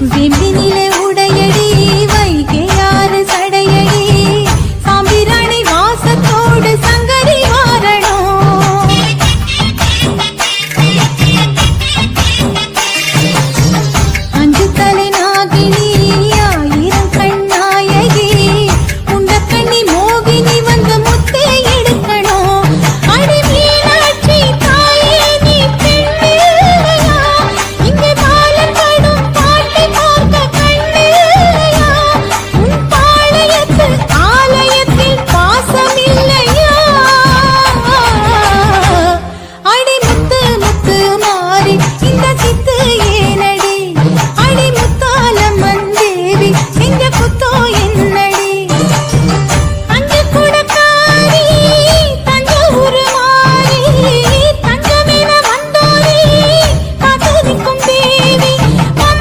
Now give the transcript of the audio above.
Zembini